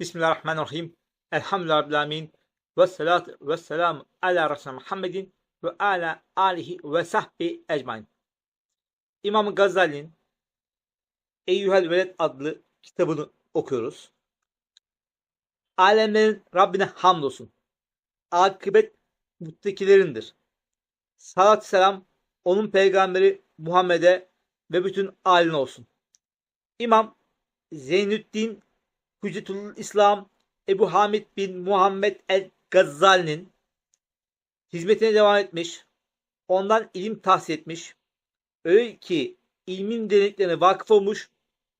Bismillahirrahmanirrahim. Elhamdülillahi. Ve salatu ve selamu ala Resulü Muhammedin ve ala alihi ve sahbi ecmain. İmam Gazali'nin Eyyuhel Veled adlı kitabını okuyoruz. Alemlerin Rabbine hamdolsun. Akıbet muttakilerindir. Salat selam onun peygamberi Muhammed'e ve bütün aline olsun. İmam Zeynüddin Hüccetül İslam Ebu Hamid bin Muhammed el Gazzali'nin hizmetine devam etmiş, ondan ilim tahsil etmiş, öyle ki ilmin derinliklerine vakıf olmuş,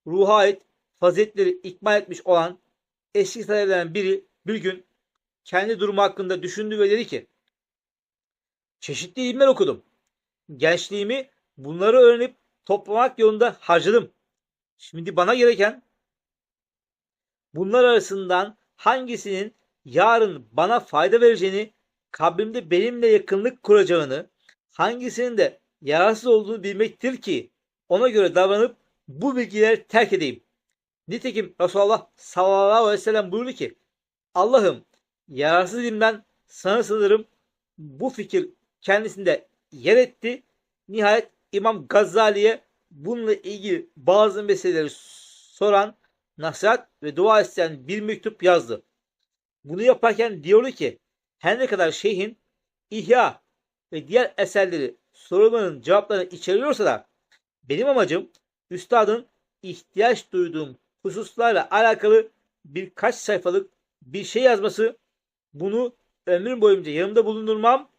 ruha ait faziletleri ikmal etmiş olan eski talebelerin biri bir gün kendi durumu hakkında düşündü ve dedi ki, çeşitli ilimler okudum. Gençliğimi bunları öğrenip toplamak yolunda harcadım. Şimdi bana gereken bunlar arasından hangisinin yarın bana fayda vereceğini, kabrimde benimle yakınlık kuracağını, hangisinin de yararsız olduğunu bilmektir ki ona göre davranıp bu bilgileri terk edeyim. Nitekim Resulullah sallallahu aleyhi ve sellem buyurdu ki Allah'ım yararsız ilimden sana sığınırım. Bu fikir kendisinde yer etti. Nihayet İmam Gazali'ye bununla ilgili bazı meseleleri soran, nasihat ve dua isteyen bir mektup yazdı. Bunu yaparken diyordu ki her ne kadar şeyhin İhya ve diğer eserleri soruların cevaplarını içeriyorsa da benim amacım üstadın ihtiyaç duyduğum hususlarla alakalı birkaç sayfalık bir şey yazması bunu ömrüm boyunca yanımda bulundurmam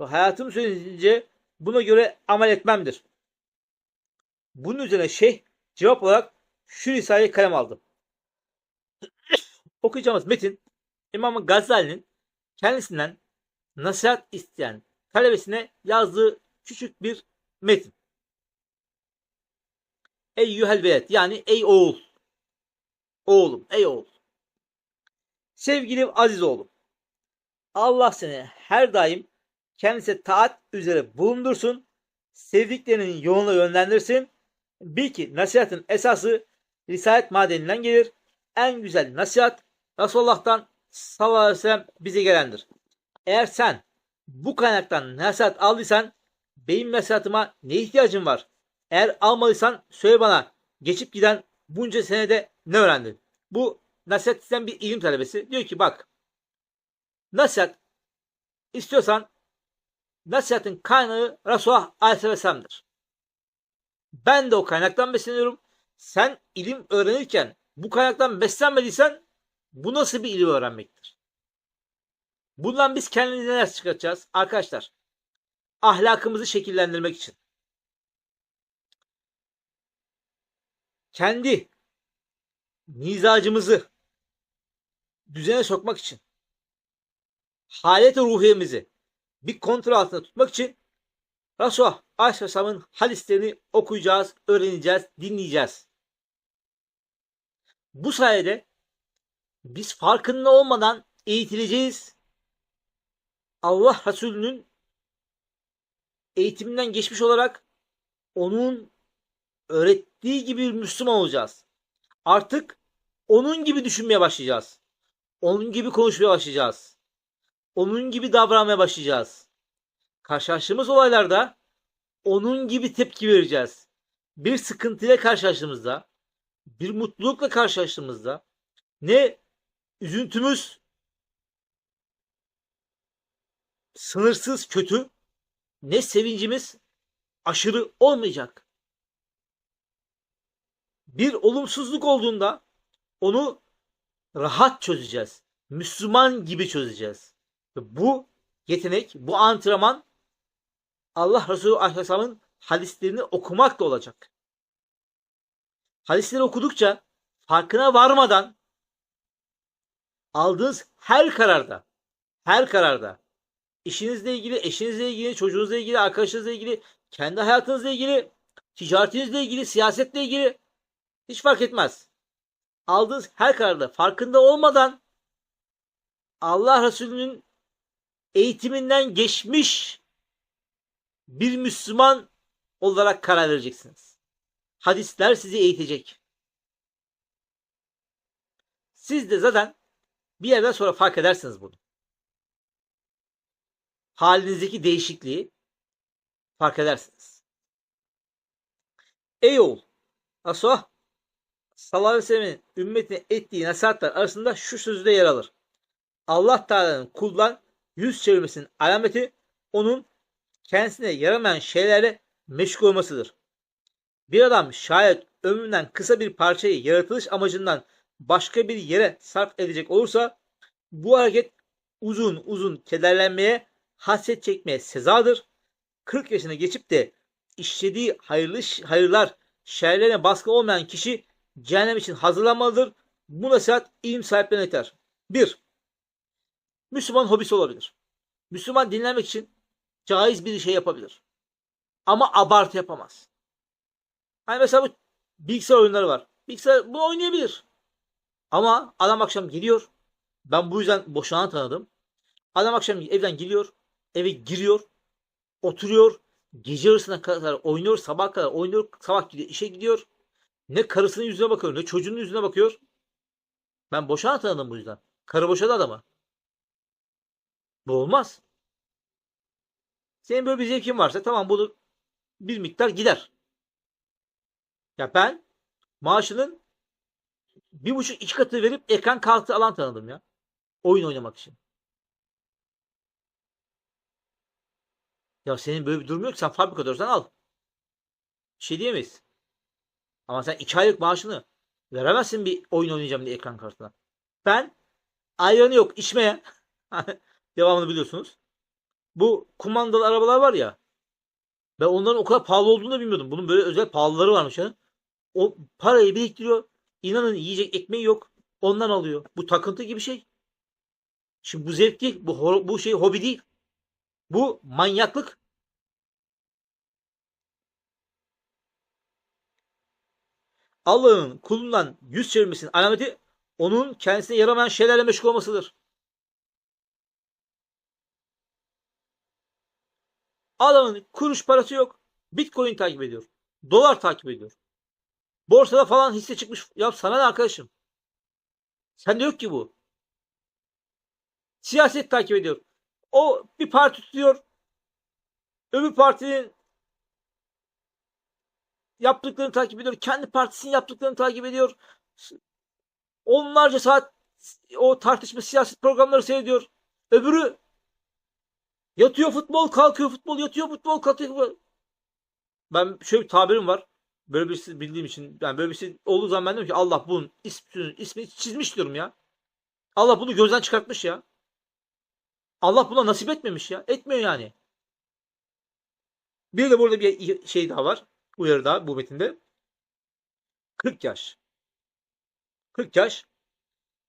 ve hayatım sürecince buna göre amel etmemdir. Bunun üzerine şeyh cevap olarak şu risaleyi kalem aldı. Okuyacağımız metin İmam Gazali'nin kendisinden nasihat isteyen talebesine yazdığı küçük bir metin. Ey yuhel velet yani ey oğul. Oğlum ey oğul. Sevgili aziz oğlum. Allah seni her daim kendisi taat üzere bulundursun. Sevdiklerinin yoluna yönlendirsin. Bil ki nasihatın esası risalet madeninden gelir. En güzel nasihat Resulullah'tan sallallahu aleyhi ve sellem bize gelendir. Eğer sen bu kaynaktan nasihat aldıysan benim nasihatıma ne ihtiyacın var? Eğer almadıysan söyle bana geçip giden bunca senede ne öğrendin? Bu nasihat isteyen bir ilim talebesi. Diyor ki bak nasihat istiyorsan nasihatin kaynağı Resulullah Aleyhisselam'dır. Ben de o kaynaktan besleniyorum. Sen ilim öğrenirken bu kaynaktan beslenmediysen bu nasıl bir ilim öğrenmektir? Bundan biz kendimize neler çıkartacağız? Arkadaşlar, ahlakımızı şekillendirmek için. Kendi mizacımızı düzene sokmak için. Halet ruhiyemizi bir kontrol altında tutmak için Resulullah Aleyhisselam'ın hadislerini okuyacağız, öğreneceğiz, dinleyeceğiz. Bu sayede biz farkında olmadan eğitileceğiz. Allah Resulü'nün eğitiminden geçmiş olarak onun öğrettiği gibi Müslüman olacağız. Artık onun gibi düşünmeye başlayacağız. Onun gibi konuşmaya başlayacağız. Onun gibi davranmaya başlayacağız. Karşılaştığımız olaylarda onun gibi tepki vereceğiz. Bir sıkıntıyla karşılaştığımızda, bir mutlulukla karşılaştığımızda ne üzüntümüz sınırsız kötü ne sevincimiz aşırı olmayacak. Bir olumsuzluk olduğunda onu rahat çözeceğiz. Müslüman gibi çözeceğiz. Bu yetenek, bu antrenman Allah Resulü Aleyhisselam'ın hadislerini okumakla olacak. Hadisleri okudukça farkına varmadan aldığınız her kararda, her kararda işinizle ilgili, eşinizle ilgili, çocuğunuzla ilgili, arkadaşınızla ilgili, kendi hayatınızla ilgili, ticaretinizle ilgili, siyasetle ilgili hiç fark etmez. Aldığınız her kararda farkında olmadan Allah Resulü'nün eğitiminden geçmiş bir Müslüman olarak karar vereceksiniz. Hadisler sizi eğitecek. Siz de zaten bir yerden sonra fark edersiniz bunu. Halinizdeki değişikliği fark edersiniz. Ey oğul! Resulullah sallallahu aleyhi ve sellem'in ümmetine ettiği nasihatler arasında şu sözde yer alır. Allah Teala'nın kuldan yüz çevirmesinin alameti onun kendisine yaramayan şeylerle meşgul olmasıdır. Bir adam şayet ömründen kısa bir parçayı yaratılış amacından başka bir yere sarf edecek olursa bu hareket uzun uzun kederlenmeye, hasret çekmeye sezadır. 40 yaşına geçip de işlediği hayırlı hayırlar şerlerine baskı olmayan kişi cehennem için hazırlanmalıdır. Bu nasihat ilim sahiplerine yeter. 1. Müslüman hobisi olabilir. Müslüman dinlenmek için caiz bir şey yapabilir. Ama abartı yapamaz. Hani mesela bu bilgisayar oyunları var. Bilgisayar bunu oynayabilir. Ama adam akşam geliyor. Ben bu yüzden boşanan tanıdım. Adam akşam evden geliyor. Eve giriyor. Oturuyor. Gece yarısına kadar oynuyor. Sabah kadar oynuyor. Sabah gidiyor. işe gidiyor. Ne karısının yüzüne bakıyor. Ne çocuğunun yüzüne bakıyor. Ben boşanan tanıdım bu yüzden. Karı boşadı adamı. Bu olmaz. Senin böyle bir zevkin varsa tamam bunu bir miktar gider. Ya ben maaşının bir buçuk iki katı verip ekran kartı alan tanıdım ya. Oyun oynamak için. Ya senin böyle bir durum yok sen fabrikada olsan al. Bir şey diyemeyiz. Ama sen iki aylık maaşını veremezsin bir oyun oynayacağım diye ekran kartına. Ben ayranı yok içmeye. Devamını biliyorsunuz. Bu kumandalı arabalar var ya. Ben onların o kadar pahalı olduğunu da bilmiyordum. Bunun böyle özel pahalıları varmış ya. O parayı biriktiriyor. İnanın yiyecek ekmeği yok. Ondan alıyor. Bu takıntı gibi şey. Şimdi bu zevk değil. Bu, bu şey hobi değil. Bu manyaklık. Allah'ın kulundan yüz çevirmesinin alameti onun kendisine yaramayan şeylerle meşgul olmasıdır. Adamın kuruş parası yok. Bitcoin takip ediyor. Dolar takip ediyor. Borsada falan hisse çıkmış. Ya sana ne arkadaşım? Sende yok ki bu. Siyaset takip ediyor. O bir parti tutuyor. Öbür partinin yaptıklarını takip ediyor. Kendi partisinin yaptıklarını takip ediyor. Onlarca saat o tartışma siyaset programları seyrediyor. Öbürü yatıyor futbol, kalkıyor futbol, yatıyor futbol, kalkıyor futbol. Ben şöyle bir tabirim var. Böyle bir şey bildiğim için yani böyle bir şey olduğu zaman ben diyorum ki Allah bunun ismini, ismini çizmiş diyorum ya. Allah bunu gözden çıkartmış ya. Allah buna nasip etmemiş ya. Etmiyor yani. Bir de burada bir şey daha var. Uyarı daha bu metinde. 40 yaş. 40 yaş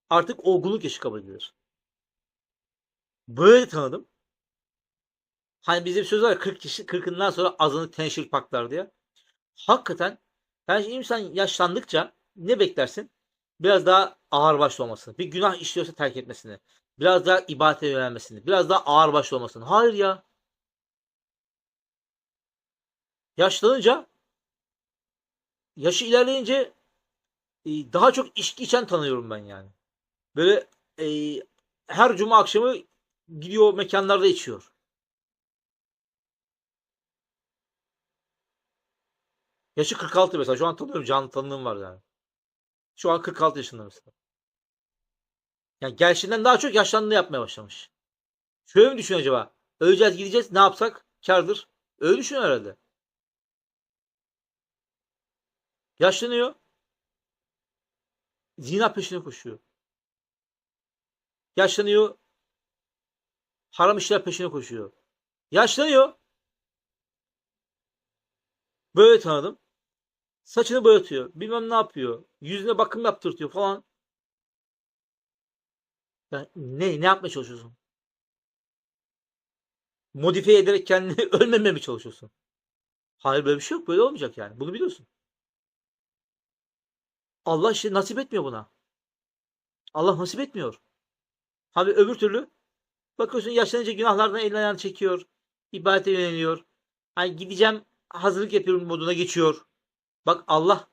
artık olgunluk yaşı kabul edilir. Böyle tanıdım. Hani bizde bir söz var ya 40 kişi 40'ından sonra azını tenşir paklar diye. Hakikaten yani insan yaşlandıkça ne beklersin? Biraz daha ağır başlı olmasını. Bir günah işliyorsa terk etmesini. Biraz daha ibadete yönelmesini. Biraz daha ağır başlı olmasını. Hayır ya. Yaşlanınca yaşı ilerleyince e, daha çok içki içen tanıyorum ben yani. Böyle e, her cuma akşamı gidiyor mekanlarda içiyor. Yaşı 46 mesela. Şu an tanıyorum. Canlı tanıdığım var yani. Şu an 46 yaşında mesela. Yani gençliğinden daha çok yaşlandığını yapmaya başlamış. Şöyle mi düşün acaba? Öleceğiz gideceğiz ne yapsak kardır. Öyle düşün herhalde. Yaşlanıyor. Zina peşine koşuyor. Yaşlanıyor. Haram işler peşine koşuyor. Yaşlanıyor. Böyle tanıdım. Saçını boyatıyor. Bilmem ne yapıyor. Yüzüne bakım yaptırtıyor falan. Ya ne ne yapmaya çalışıyorsun? Modifiye ederek kendini ölmemeye mi çalışıyorsun? Hayır böyle bir şey yok. Böyle olmayacak yani. Bunu biliyorsun. Allah işte nasip etmiyor buna. Allah nasip etmiyor. Abi öbür türlü bakıyorsun yaşlanınca günahlardan elini ayağını çekiyor. ibadete yöneliyor. Hani gideceğim hazırlık yapıyorum moduna geçiyor. Bak Allah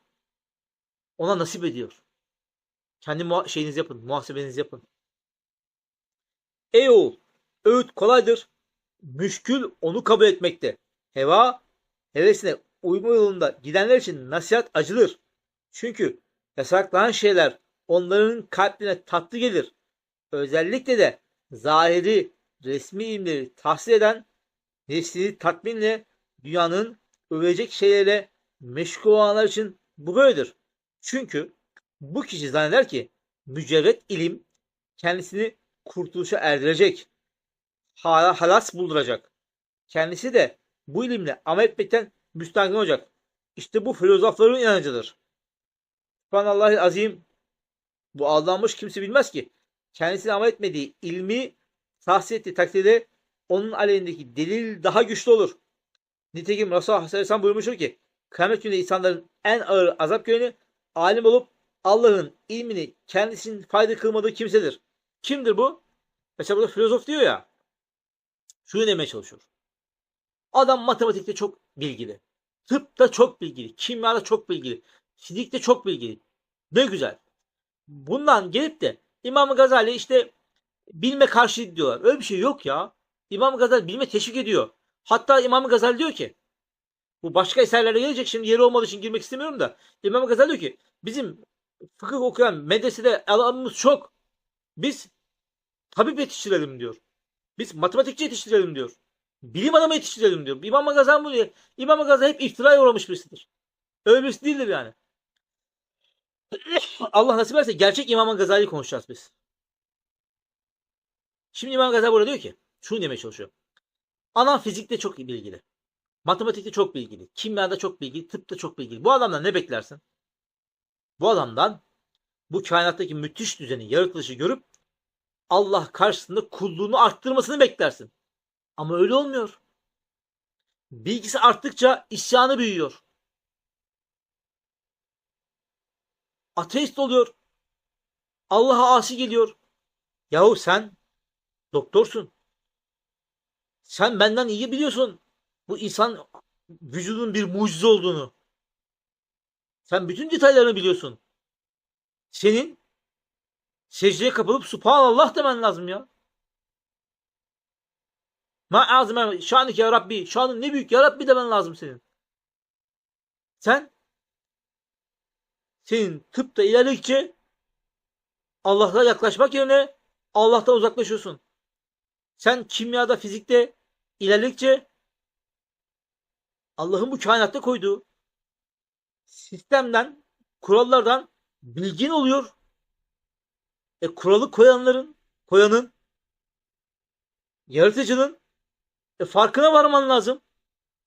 ona nasip ediyor. Kendi muha- şeyinizi yapın. Muhasebenizi yapın. Ey oğul! Öğüt kolaydır. Müşkül onu kabul etmekte. Heva, hevesine uyma yolunda gidenler için nasihat acıdır. Çünkü yasaklanan şeyler onların kalplerine tatlı gelir. Özellikle de zahiri, resmi ilimleri tahsil eden, nefsini tatminle dünyanın övecek şeylerle meşgul olanlar için bu böyledir. Çünkü bu kişi zanneder ki mücerret ilim kendisini kurtuluşa erdirecek. Hala halas bulduracak. Kendisi de bu ilimle amel etmekten müstahni olacak. İşte bu filozofların inancıdır. Subhanallahil azim. Bu aldanmış kimse bilmez ki. Kendisine amel etmediği ilmi tahsil ettiği takdirde onun aleyhindeki delil daha güçlü olur. Nitekim Resulullah Aleyhisselam buyurmuştur ki kıyamet günü insanların en ağır azap göreni alim olup Allah'ın ilmini kendisinin fayda kılmadığı kimsedir. Kimdir bu? Mesela burada filozof diyor ya. Şunu demeye çalışıyor. Adam matematikte çok bilgili. Tıpta çok bilgili. Kimyada çok bilgili. Fizikte çok bilgili. Ne güzel. Bundan gelip de İmam Gazali işte bilme karşı diyorlar. Öyle bir şey yok ya. İmam Gazali bilme teşvik ediyor. Hatta İmam Gazali diyor ki bu başka eserlere gelecek şimdi yeri olmadığı için girmek istemiyorum da İmam Gazali diyor ki bizim fıkıh okuyan medresede alanımız çok. Biz tabip yetiştirelim diyor. Biz matematikçi yetiştirelim diyor. Bilim adamı yetiştirelim diyor. İmam Gazali bu diyor. İmam Gazali hep iftiraya uğramış birisidir. Öyle birisi değildir yani. Allah nasip ederse gerçek İmam Gazali'yi konuşacağız biz. Şimdi İmam Gazali burada diyor ki şunu demeye çalışıyor. Anam fizikte çok bilgili. Matematikte çok bilgili. Kimyada çok bilgili. Tıpta çok bilgili. Bu adamdan ne beklersin? Bu adamdan bu kainattaki müthiş düzeni, yaratılışı görüp Allah karşısında kulluğunu arttırmasını beklersin. Ama öyle olmuyor. Bilgisi arttıkça isyanı büyüyor. Ateist oluyor. Allah'a asi geliyor. Yahu sen doktorsun. Sen benden iyi biliyorsun. Bu insan vücudun bir mucize olduğunu. Sen bütün detaylarını biliyorsun. Senin secdeye kapılıp Subhanallah demen lazım ya. Ma azime şanlık ya Rabbi. Şanın ne büyük ya Rabbi demen lazım senin. Sen senin tıpta ilerledikçe Allah'a yaklaşmak yerine Allah'tan uzaklaşıyorsun. Sen kimyada, fizikte ilerledikçe Allah'ın bu kainatta koyduğu sistemden, kurallardan bilgin oluyor. E kuralı koyanların, koyanın, yaratıcının e, farkına varman lazım.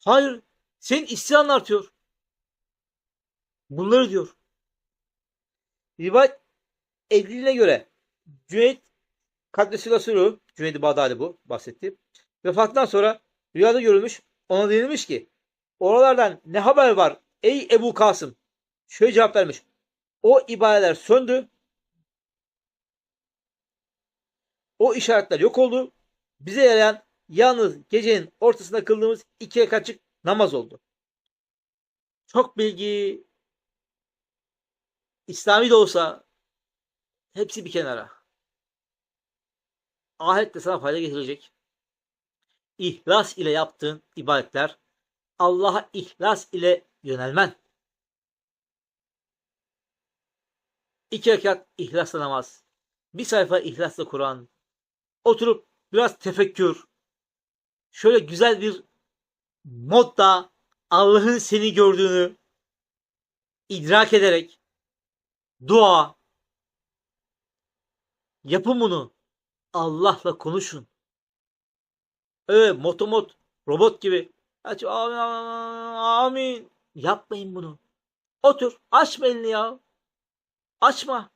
Hayır, senin isyanın artıyor. Bunları diyor. Rivayet edildiğine göre Cüneyt Kaddesiyle sürü, Cüneyt-i Bağdadi bu bahsetti. Vefatından sonra rüyada görülmüş, ona denilmiş ki oralardan ne haber var ey Ebu Kasım? Şöyle cevap vermiş. O ibadeler söndü. O işaretler yok oldu. Bize yarayan yalnız gecenin ortasında kıldığımız iki rekatçık namaz oldu. Çok bilgi İslami de olsa hepsi bir kenara. Ahirette sana fayda getirecek. İhlas ile yaptığın ibadetler Allah'a ihlas ile yönelmen. İki rekat ihlasla namaz. Bir sayfa ihlasla Kur'an. Oturup biraz tefekkür. Şöyle güzel bir modda Allah'ın seni gördüğünü idrak ederek dua yapın bunu. Allah'la konuşun. Öyle motomot robot gibi aç amin, yapmayın bunu. Otur açma elini ya. Açma.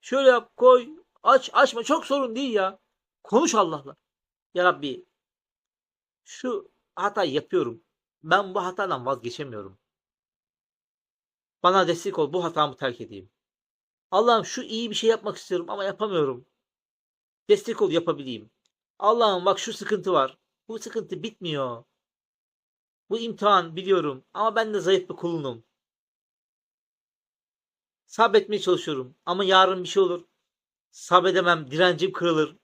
Şöyle yap koy aç açma çok sorun değil ya. Konuş Allah'la. Ya Rabbi şu hatayı yapıyorum. Ben bu hatadan vazgeçemiyorum. Bana destek ol bu hatamı terk edeyim. Allah'ım şu iyi bir şey yapmak istiyorum ama yapamıyorum. Destek ol yapabileyim. Allah'ım bak şu sıkıntı var. Bu sıkıntı bitmiyor. Bu imtihan biliyorum ama ben de zayıf bir kulunum. Sabretmeye çalışıyorum. Ama yarın bir şey olur. Sabredemem. Direncim kırılır.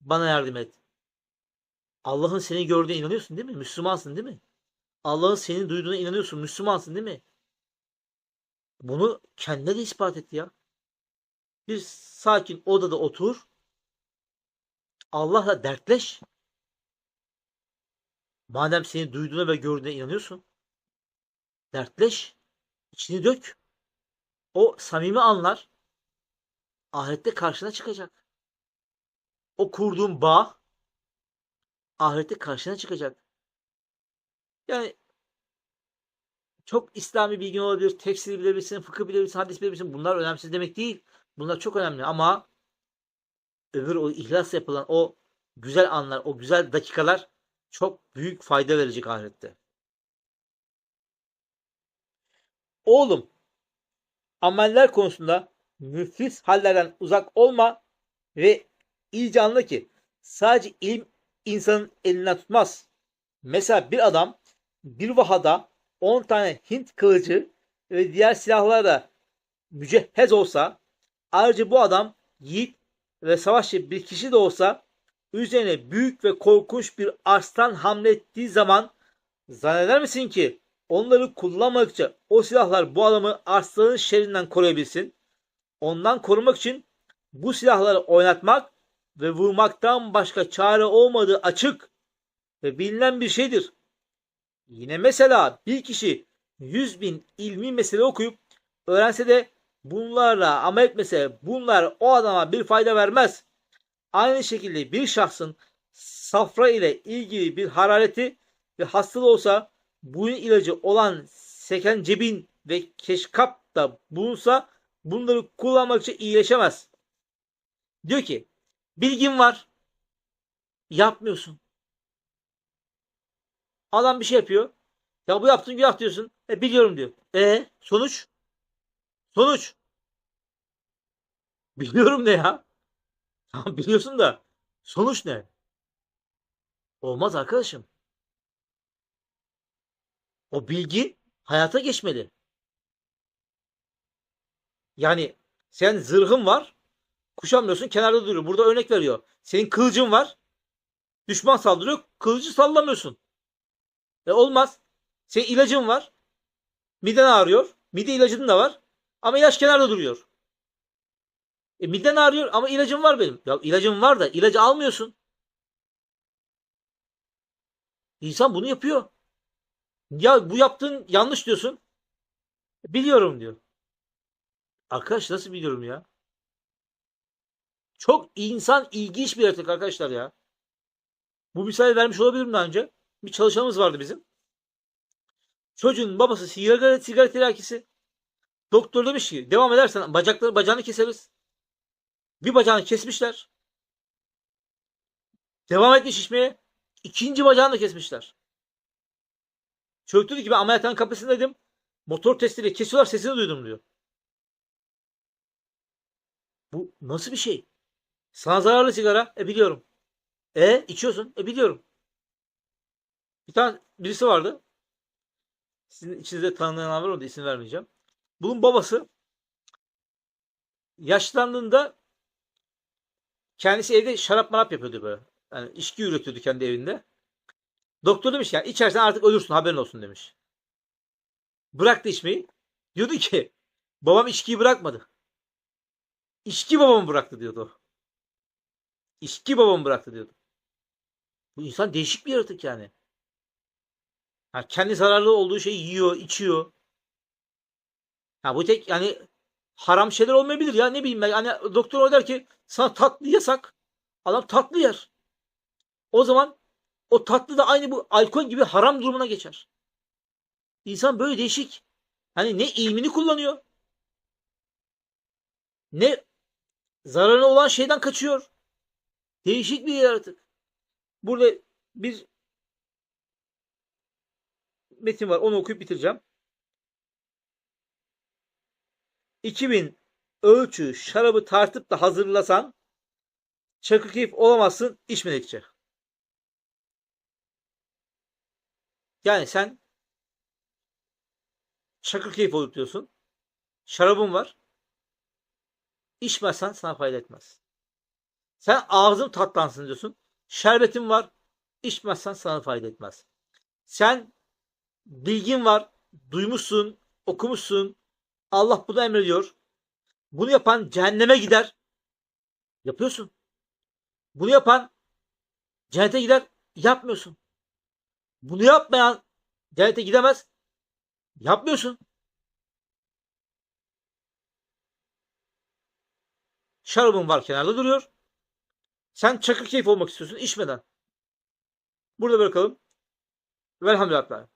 Bana yardım et. Allah'ın seni gördüğüne inanıyorsun değil mi? Müslümansın değil mi? Allah'ın seni duyduğuna inanıyorsun. Müslümansın değil mi? Bunu kendine de ispat etti ya. Bir sakin odada otur. Allah'la dertleş. Madem seni duyduğuna ve gördüğüne inanıyorsun. Dertleş. içini dök. O samimi anlar ahirette karşına çıkacak. O kurduğun bağ ahirette karşına çıkacak. Yani çok İslami bilgin olabilir, tefsir bilebilirsin, fıkıh bilebilirsin, hadis bilebilirsin. Bunlar önemsiz demek değil. Bunlar çok önemli ama öbür o ihlas yapılan o güzel anlar, o güzel dakikalar çok büyük fayda verecek ahirette. Oğlum, ameller konusunda müflis hallerden uzak olma ve iyice anla ki sadece ilim insanın elinden tutmaz. Mesela bir adam bir vahada 10 tane Hint kılıcı ve diğer silahlarla mücehhez olsa ayrıca bu adam yiğit ve savaşçı bir kişi de olsa üzerine büyük ve korkunç bir arslan hamle ettiği zaman zanneder misin ki onları kullanmadıkça o silahlar bu adamı arslanın şerrinden koruyabilsin? Ondan korumak için bu silahları oynatmak ve vurmaktan başka çare olmadığı açık ve bilinen bir şeydir. Yine mesela bir kişi 100 bin ilmi mesele okuyup öğrense de bunlarla amel etmese bunlar o adama bir fayda vermez. Aynı şekilde bir şahsın safra ile ilgili bir harareti ve hastalığı olsa bunun ilacı olan sekencebin ve keşkap da bulunsa bunları kullanmak için iyileşemez. Diyor ki bilgin var yapmıyorsun. Adam bir şey yapıyor. Ya bu yaptığın günah diyorsun. E biliyorum diyor. E sonuç? Sonuç. Biliyorum ne ya? Tamam biliyorsun da sonuç ne? Olmaz arkadaşım. O bilgi hayata geçmeli. Yani sen zırhın var. Kuşanmıyorsun kenarda duruyor. Burada örnek veriyor. Senin kılıcın var. Düşman saldırıyor. Kılıcı sallamıyorsun. E olmaz. Senin ilacın var. Miden ağrıyor. Mide ilacın da var. Ama ilaç kenarda duruyor. E miden ağrıyor ama ilacım var benim. Ya ilacım var da ilacı almıyorsun. İnsan bunu yapıyor. Ya bu yaptığın yanlış diyorsun. Biliyorum diyor. Arkadaş nasıl biliyorum ya? Çok insan ilginç bir yaratık arkadaşlar ya. Bu misal vermiş olabilirim daha önce. Bir çalışanımız vardı bizim. Çocuğun babası sigara, sigara tirakisi. Doktor demiş ki devam edersen bacakları bacağını keseriz. Bir bacağını kesmişler. Devam etmiş şişmeye. İkinci bacağını da kesmişler. Çocuk dedi ki ben ameliyathanın kapısındaydım. Motor testiyle kesiyorlar sesini duydum diyor. Bu nasıl bir şey? Sana zararlı sigara. E biliyorum. E içiyorsun. E biliyorum. Bir tane birisi vardı. Sizin içinizde tanınan var o da isim vermeyeceğim. Bunun babası yaşlandığında kendisi evde şarap marap yapıyordu böyle. Yani içki üretiyordu kendi evinde. Doktor demiş ya içersen artık ölürsün haberin olsun demiş. Bıraktı içmeyi. Diyordu ki babam içkiyi bırakmadı. İçki babamı bıraktı diyordu. İçki babamı bıraktı diyordu. Bu insan değişik bir yaratık yani. Ha, kendi zararlı olduğu şeyi yiyor, içiyor. Ha, bu tek yani haram şeyler olmayabilir ya ne bileyim ben. Hani doktor der ki sana tatlı yasak. Adam tatlı yer. O zaman o tatlı da aynı bu alkol gibi haram durumuna geçer. İnsan böyle değişik. Hani ne ilmini kullanıyor. Ne zararına olan şeyden kaçıyor. Değişik bir yaratık. Burada bir metin var. Onu okuyup bitireceğim. 2000 ölçü şarabı tartıp da hazırlasan çakır keyif olamazsın içmedikçe. Yani sen çakır keyif olup diyorsun. Şarabın var. İçmezsen sana fayda etmez. Sen ağzın tatlansın diyorsun. Şerbetin var. İçmezsen sana fayda etmez. Sen bilgin var. Duymuşsun. Okumuşsun. Allah bunu emrediyor. Bunu yapan cehenneme gider. Yapıyorsun. Bunu yapan cennete gider. Yapmıyorsun. Bunu yapmayan cennete gidemez. Yapmıyorsun. Şarabın var kenarda duruyor. Sen çakır keyif olmak istiyorsun içmeden. Burada bırakalım. Velhamdülillah.